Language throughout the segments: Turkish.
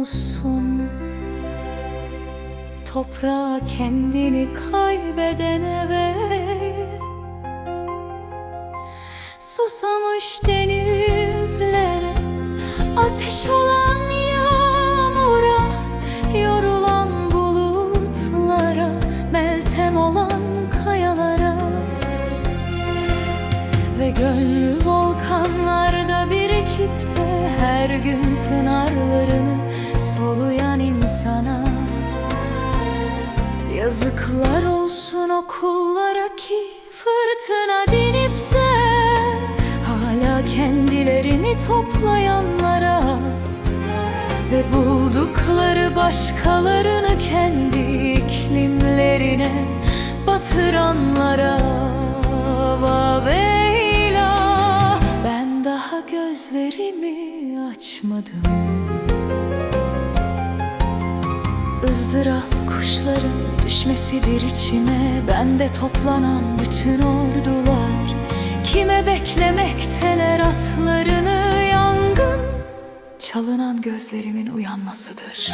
olsun. Toprağa kendini kaybedene ve Susamış denizlere Ateş olan yağmura Yorulan bulutlara Meltem olan kayalara Ve gönlüm Yazıklar olsun o kullara ki fırtına dinip de Hala kendilerini toplayanlara Ve buldukları başkalarını kendi iklimlerine batıranlara. Vaveyla ben daha gözlerimi açmadım. Izdırap kuşların düşmesidir içime. Bende toplanan bütün ordular Kime beklemekteler atlarını? Yangın Çalınan gözlerimin uyanmasıdır.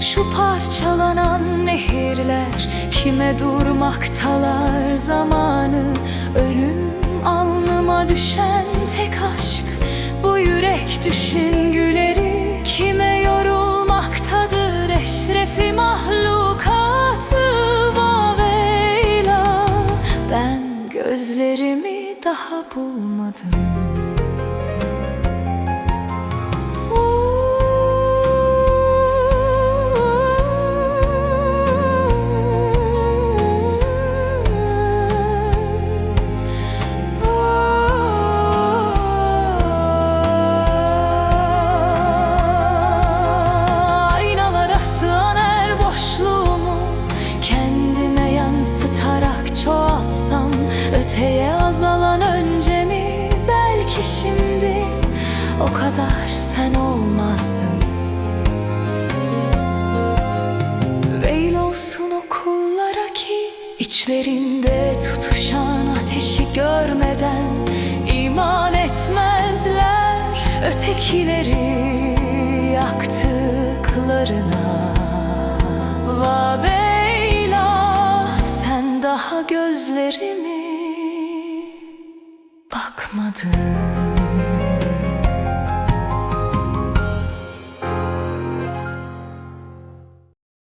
Şu parçalanan nehirler Kime durmaktalar? Zamanı daha bulmadım Öteye azalan öncemi Belki şimdi o kadar sen olmazdın. Veil olsun o kullara ki içlerinde tutuşan ateşi görmeden iman etmezler. Ötekileri yaktıklarına. Vaveyla sen daha gözlerimi bakmadın